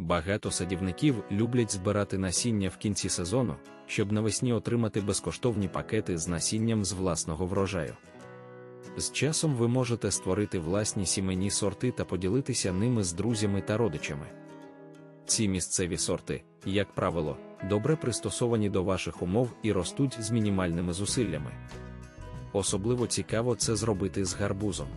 Багато садівників люблять збирати насіння в кінці сезону, щоб навесні отримати безкоштовні пакети з насінням з власного врожаю. З часом ви можете створити власні сімейні сорти та поділитися ними з друзями та родичами. Ці місцеві сорти, як правило, добре пристосовані до ваших умов і ростуть з мінімальними зусиллями. Особливо цікаво це зробити з гарбузом.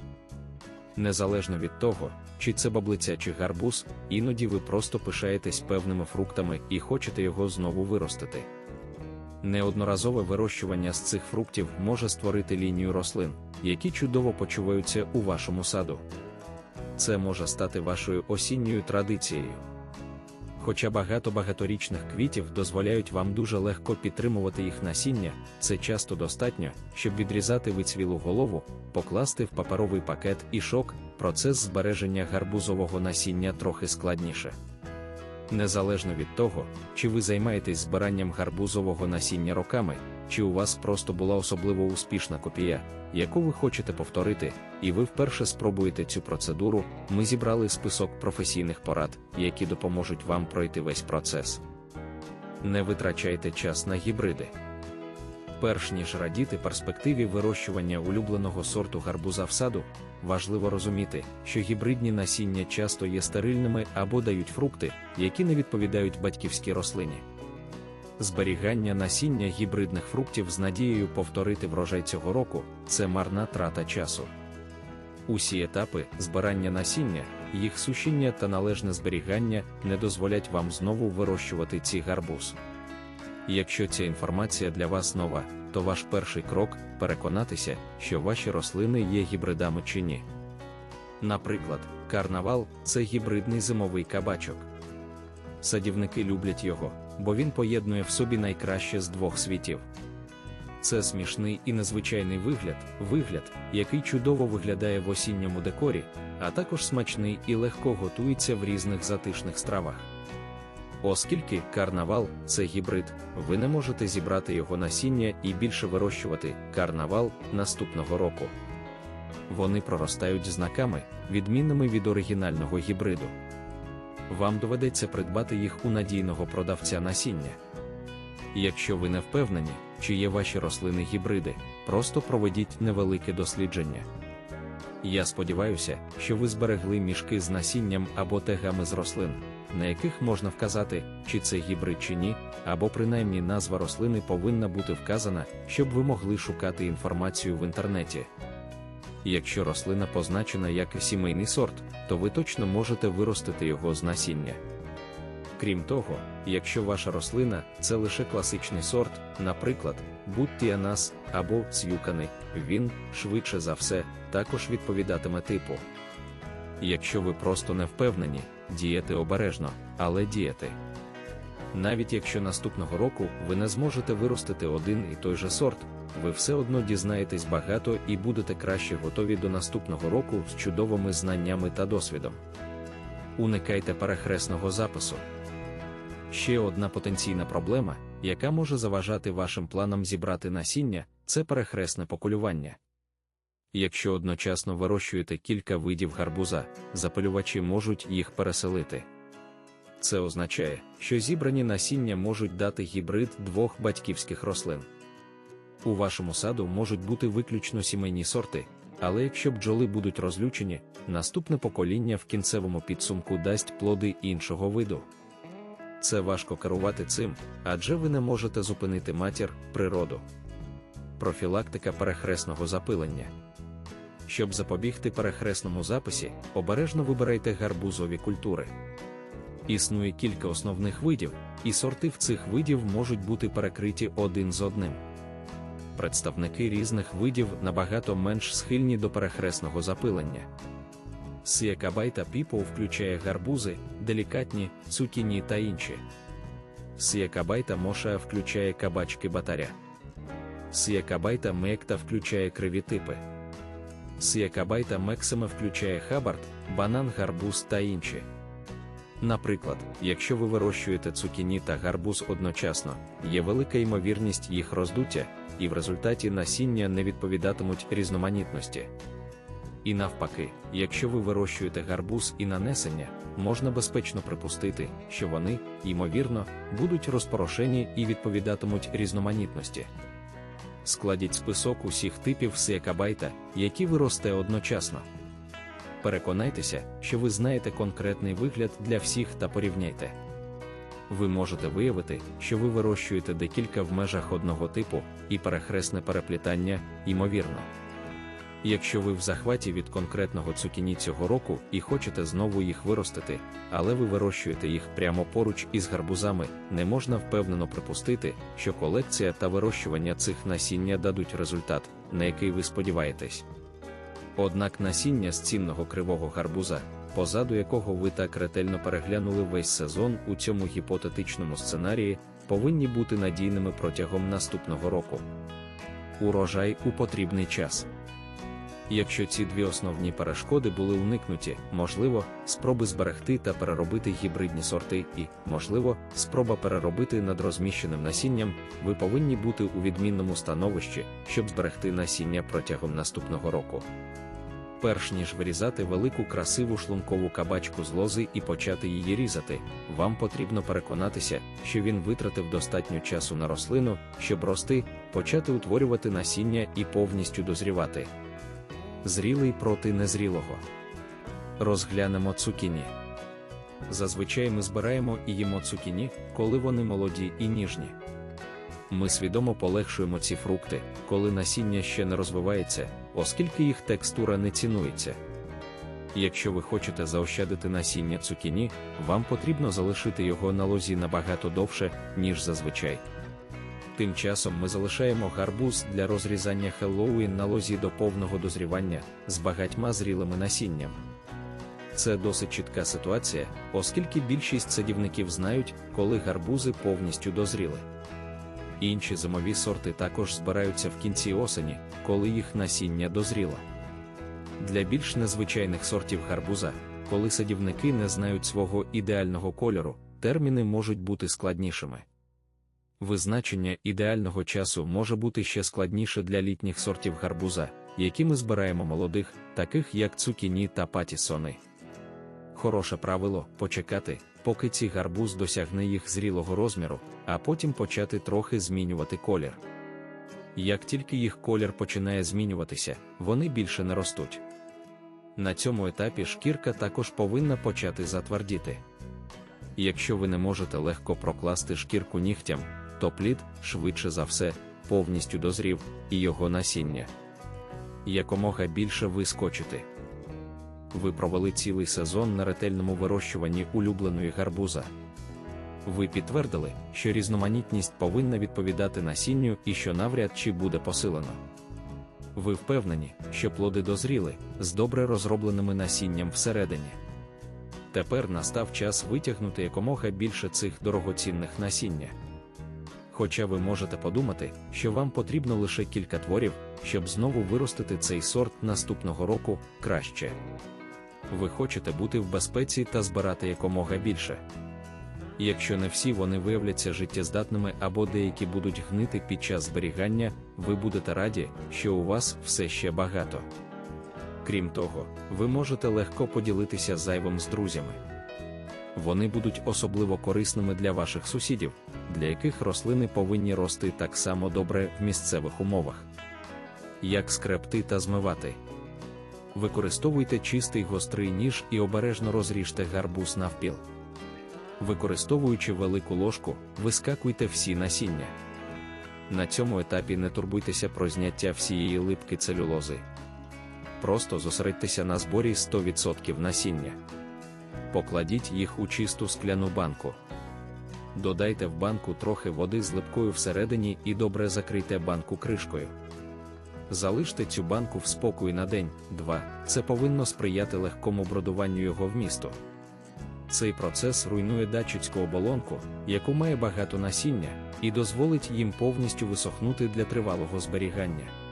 Незалежно від того, чи це баблиця чи гарбуз, іноді ви просто пишаєтесь певними фруктами і хочете його знову виростити. Неодноразове вирощування з цих фруктів може створити лінію рослин, які чудово почуваються у вашому саду. Це може стати вашою осінньою традицією. Хоча багато багаторічних квітів дозволяють вам дуже легко підтримувати їх насіння, це часто достатньо, щоб відрізати вицвілу голову, покласти в паперовий пакет і шок, процес збереження гарбузового насіння трохи складніше. Незалежно від того, чи ви займаєтесь збиранням гарбузового насіння роками, чи у вас просто була особливо успішна копія, яку ви хочете повторити, і ви вперше спробуєте цю процедуру, ми зібрали список професійних порад, які допоможуть вам пройти весь процес. Не витрачайте час на гібриди. Перш ніж радіти перспективі вирощування улюбленого сорту гарбуза в саду, важливо розуміти, що гібридні насіння часто є стерильними або дають фрукти, які не відповідають батьківській рослині. Зберігання насіння гібридних фруктів з надією повторити врожай цього року це марна трата часу. Усі етапи збирання насіння, їх сушіння та належне зберігання не дозволять вам знову вирощувати ці гарбуз. Якщо ця інформація для вас нова, то ваш перший крок переконатися, що ваші рослини є гібридами чи ні. Наприклад, карнавал це гібридний зимовий кабачок. Садівники люблять його, бо він поєднує в собі найкраще з двох світів. Це смішний і незвичайний вигляд, вигляд, який чудово виглядає в осінньому декорі, а також смачний і легко готується в різних затишних стравах. Оскільки карнавал це гібрид, ви не можете зібрати його насіння і більше вирощувати карнавал наступного року. Вони проростають знаками, відмінними від оригінального гібриду. Вам доведеться придбати їх у надійного продавця насіння. Якщо ви не впевнені, чи є ваші рослини гібриди, просто проведіть невелике дослідження. Я сподіваюся, що ви зберегли мішки з насінням або тегами з рослин, на яких можна вказати, чи це гібрид чи ні, або принаймні назва рослини повинна бути вказана, щоб ви могли шукати інформацію в інтернеті. Якщо рослина позначена як сімейний сорт, то ви точно можете виростити його з насіння. Крім того, якщо ваша рослина це лише класичний сорт, наприклад, буттіанас або цюканий, він, швидше за все, також відповідатиме типу. Якщо ви просто не впевнені, діяти обережно, але діяти. Навіть якщо наступного року ви не зможете виростити один і той же сорт, ви все одно дізнаєтесь багато і будете краще готові до наступного року з чудовими знаннями та досвідом. Уникайте перехресного запису. Ще одна потенційна проблема, яка може заважати вашим планам зібрати насіння, це перехресне покулювання. Якщо одночасно вирощуєте кілька видів гарбуза, запилювачі можуть їх переселити. Це означає, що зібрані насіння можуть дати гібрид двох батьківських рослин. У вашому саду можуть бути виключно сімейні сорти, але якщо бджоли будуть розлючені, наступне покоління в кінцевому підсумку дасть плоди іншого виду. Це важко керувати цим, адже ви не можете зупинити матір, природу. Профілактика перехресного запилення. Щоб запобігти перехресному записі, обережно вибирайте гарбузові культури. Існує кілька основних видів, і сорти в цих видів можуть бути перекриті один з одним. Представники різних видів набагато менш схильні до перехресного запилення. Сіякабайта піпо включає гарбузи, делікатні, цукіні та інші. Сіякабайта моша включає кабачки батаря. Сіякабайта мекта включає криві типи. Сіякабайта мексима включає хабард, банан, гарбуз та інші. Наприклад, якщо ви вирощуєте цукіні та гарбуз одночасно, є велика ймовірність їх роздуття, і в результаті насіння не відповідатимуть різноманітності. І навпаки, якщо ви вирощуєте гарбуз і нанесення, можна безпечно припустити, що вони, ймовірно, будуть розпорошені і відповідатимуть різноманітності. Складіть список усіх типів сіякабайта, які ви росте одночасно. Переконайтеся, що ви знаєте конкретний вигляд для всіх та порівняйте. Ви можете виявити, що ви вирощуєте декілька в межах одного типу, і перехресне переплітання, ймовірно. Якщо ви в захваті від конкретного цукіні цього року і хочете знову їх виростити, але ви вирощуєте їх прямо поруч із гарбузами, не можна впевнено припустити, що колекція та вирощування цих насіння дадуть результат, на який ви сподіваєтесь. Однак насіння з цінного кривого гарбуза, позаду якого ви так ретельно переглянули весь сезон у цьому гіпотетичному сценарії, повинні бути надійними протягом наступного року. Урожай у потрібний час. Якщо ці дві основні перешкоди були уникнуті, можливо, спроби зберегти та переробити гібридні сорти і, можливо, спроба переробити над розміщеним насінням, ви повинні бути у відмінному становищі, щоб зберегти насіння протягом наступного року. Перш ніж вирізати велику красиву шлункову кабачку з лози і почати її різати, вам потрібно переконатися, що він витратив достатньо часу на рослину, щоб рости, почати утворювати насіння і повністю дозрівати зрілий проти незрілого. Розглянемо цукіні. Зазвичай ми збираємо і їмо цукіні, коли вони молоді і ніжні. Ми свідомо полегшуємо ці фрукти, коли насіння ще не розвивається, оскільки їх текстура не цінується. Якщо ви хочете заощадити насіння цукіні, вам потрібно залишити його на лозі набагато довше, ніж зазвичай. Тим часом ми залишаємо гарбуз для розрізання Хеллоуін на лозі до повного дозрівання з багатьма зрілими насінням. Це досить чітка ситуація, оскільки більшість садівників знають, коли гарбузи повністю дозріли. Інші зимові сорти також збираються в кінці осені, коли їх насіння дозріло. Для більш незвичайних сортів гарбуза, коли садівники не знають свого ідеального кольору, терміни можуть бути складнішими. Визначення ідеального часу може бути ще складніше для літніх сортів гарбуза, які ми збираємо молодих, таких як цукіні та патісони. Хороше правило почекати, поки ці гарбуз досягне їх зрілого розміру, а потім почати трохи змінювати колір. Як тільки їх колір починає змінюватися, вони більше не ростуть. На цьому етапі шкірка також повинна почати затвердіти. Якщо ви не можете легко прокласти шкірку нігтям, то плід, швидше за все, повністю дозрів, і його насіння. Якомога більше вискочити. Ви провели цілий сезон на ретельному вирощуванні улюбленої гарбуза. Ви підтвердили, що різноманітність повинна відповідати насінню і що навряд чи буде посилено. Ви впевнені, що плоди дозріли з добре розробленими насінням всередині. Тепер настав час витягнути якомога більше цих дорогоцінних насіння. Хоча ви можете подумати, що вам потрібно лише кілька творів, щоб знову виростити цей сорт наступного року краще. Ви хочете бути в безпеці та збирати якомога більше. Якщо не всі вони виявляться життєздатними або деякі будуть гнити під час зберігання, ви будете раді, що у вас все ще багато. Крім того, ви можете легко поділитися зайвим з друзями. Вони будуть особливо корисними для ваших сусідів, для яких рослини повинні рости так само добре в місцевих умовах. Як скрепти та змивати. Використовуйте чистий гострий ніж і обережно розріжте гарбуз навпіл. Використовуючи велику ложку, вискакуйте всі насіння. На цьому етапі не турбуйтеся про зняття всієї липки целюлози. Просто зосередьтеся на зборі 100% насіння. Покладіть їх у чисту скляну банку. Додайте в банку трохи води з липкою всередині і добре закрийте банку кришкою. Залиште цю банку в спокої на день-два, це повинно сприяти легкому бродуванню його вмісту. Цей процес руйнує датчицьку оболонку, яку має багато насіння, і дозволить їм повністю висохнути для тривалого зберігання.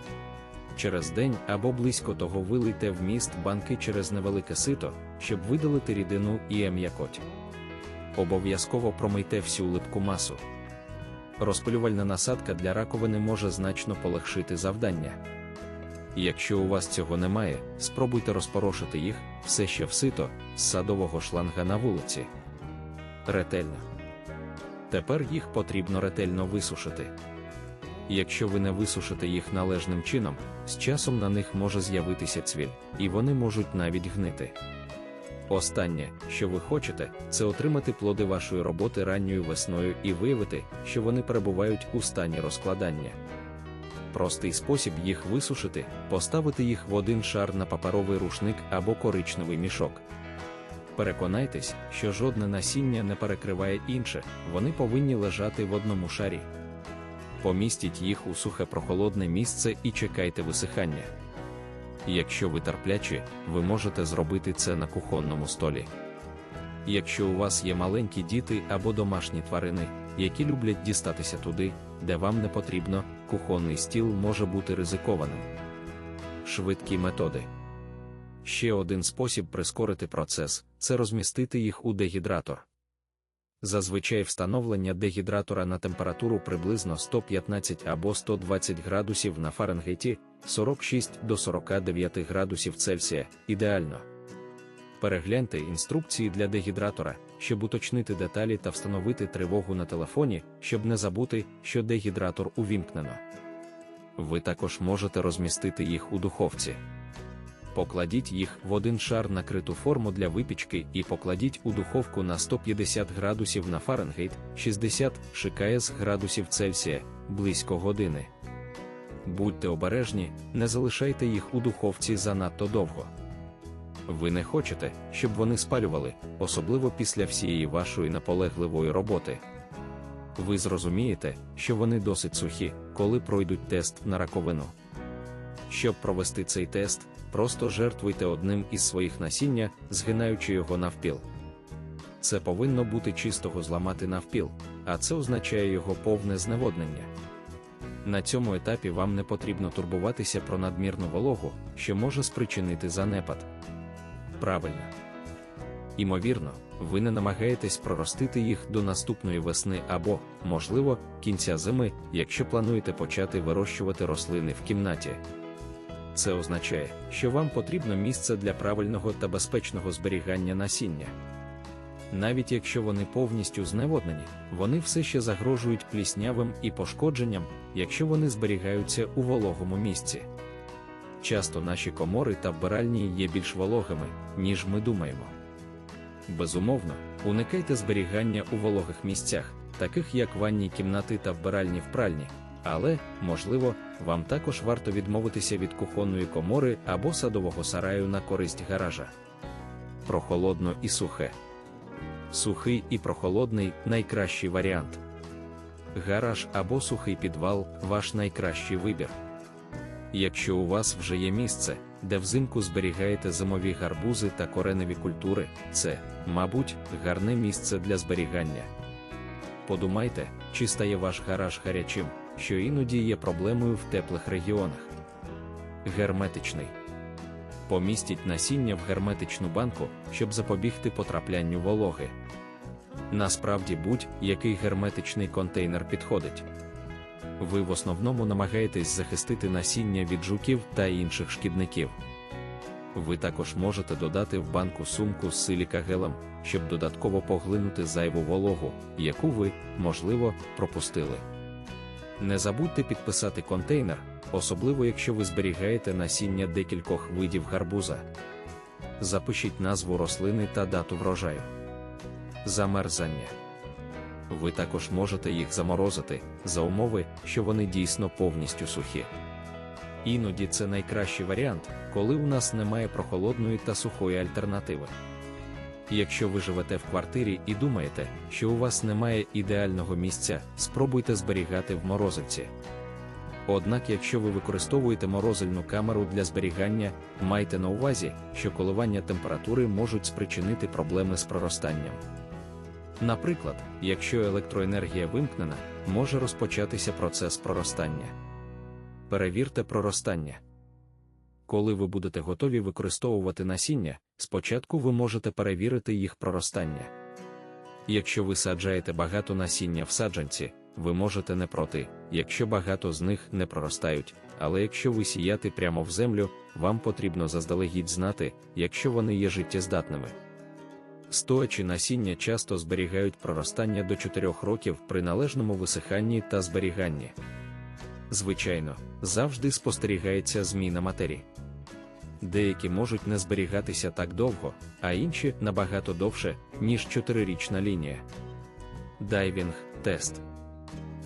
Через день або близько того вилийте вміст банки через невелике сито, щоб видалити рідину і ем'якоть. Обов'язково промийте всю липку масу. Розпилювальна насадка для раковини може значно полегшити завдання. Якщо у вас цього немає, спробуйте розпорошити їх все ще в сито з садового шланга на вулиці. Ретельно. Тепер їх потрібно ретельно висушити. Якщо ви не висушите їх належним чином, з часом на них може з'явитися цвіль, і вони можуть навіть гнити. Останнє, що ви хочете, це отримати плоди вашої роботи ранньою весною і виявити, що вони перебувають у стані розкладання. Простий спосіб їх висушити поставити їх в один шар на паперовий рушник або коричневий мішок. Переконайтесь, що жодне насіння не перекриває інше, вони повинні лежати в одному шарі. Помістіть їх у сухе прохолодне місце і чекайте висихання. Якщо ви терплячі, ви можете зробити це на кухонному столі. Якщо у вас є маленькі діти або домашні тварини, які люблять дістатися туди, де вам не потрібно, кухонний стіл може бути ризикованим. Швидкі методи. Ще один спосіб прискорити процес це розмістити їх у дегідратор. Зазвичай встановлення дегідратора на температуру приблизно 115 або 120 градусів на Фаренгейті 46 до 49 градусів Цельсія ідеально. Перегляньте інструкції для дегідратора, щоб уточнити деталі та встановити тривогу на телефоні, щоб не забути, що дегідратор увімкнено. Ви також можете розмістити їх у духовці. Покладіть їх в один шар накриту форму для випічки і покладіть у духовку на 150 градусів на Фаренгейт 60 ШКС градусів Цельсія близько години. Будьте обережні, не залишайте їх у духовці занадто довго. Ви не хочете, щоб вони спалювали, особливо після всієї вашої наполегливої роботи. Ви зрозумієте, що вони досить сухі, коли пройдуть тест на раковину. Щоб провести цей тест, просто жертвуйте одним із своїх насіння, згинаючи його навпіл. Це повинно бути чистого зламати навпіл, а це означає його повне зневоднення. На цьому етапі вам не потрібно турбуватися про надмірну вологу, що може спричинити занепад. Правильно. Імовірно, ви не намагаєтесь проростити їх до наступної весни або, можливо, кінця зими, якщо плануєте почати вирощувати рослини в кімнаті. Це означає, що вам потрібно місце для правильного та безпечного зберігання насіння. Навіть якщо вони повністю зневоднені, вони все ще загрожують пліснявим і пошкодженням, якщо вони зберігаються у вологому місці. Часто наші комори та вбиральні є більш вологими, ніж ми думаємо. Безумовно, уникайте зберігання у вологих місцях, таких як ванні кімнати та вбиральні в пральні, але, можливо, вам також варто відмовитися від кухонної комори або садового сараю на користь гаража. Прохолодно і сухе. Сухий і прохолодний найкращий варіант. Гараж або сухий підвал ваш найкращий вибір. Якщо у вас вже є місце, де взимку зберігаєте зимові гарбузи та кореневі культури, це, мабуть, гарне місце для зберігання. Подумайте, чи стає ваш гараж гарячим, що іноді є проблемою в теплих регіонах. Герметичний. Помістіть насіння в герметичну банку, щоб запобігти потраплянню вологи. Насправді будь-який герметичний контейнер підходить. Ви в основному намагаєтесь захистити насіння від жуків та інших шкідників. Ви також можете додати в банку сумку з силікагелем, щоб додатково поглинути зайву вологу, яку ви, можливо, пропустили. Не забудьте підписати контейнер, особливо якщо ви зберігаєте насіння декількох видів гарбуза. Запишіть назву рослини та дату врожаю. Замерзання. Ви також можете їх заморозити за умови, що вони дійсно повністю сухі. Іноді це найкращий варіант, коли у нас немає прохолодної та сухої альтернативи. Якщо ви живете в квартирі і думаєте, що у вас немає ідеального місця, спробуйте зберігати в морозильці. Однак, якщо ви використовуєте морозильну камеру для зберігання, майте на увазі, що коливання температури можуть спричинити проблеми з проростанням. Наприклад, якщо електроенергія вимкнена, може розпочатися процес проростання. Перевірте проростання. Коли ви будете готові використовувати насіння, спочатку ви можете перевірити їх проростання. Якщо ви саджаєте багато насіння в саджанці, ви можете не проти, якщо багато з них не проростають, але якщо ви сіяти прямо в землю, вам потрібно заздалегідь знати, якщо вони є життєздатними. Стоячі насіння часто зберігають проростання до 4 років при належному висиханні та зберіганні. Звичайно, завжди спостерігається зміна матерії. Деякі можуть не зберігатися так довго, а інші набагато довше, ніж 4-річна лінія. Дайвінг тест.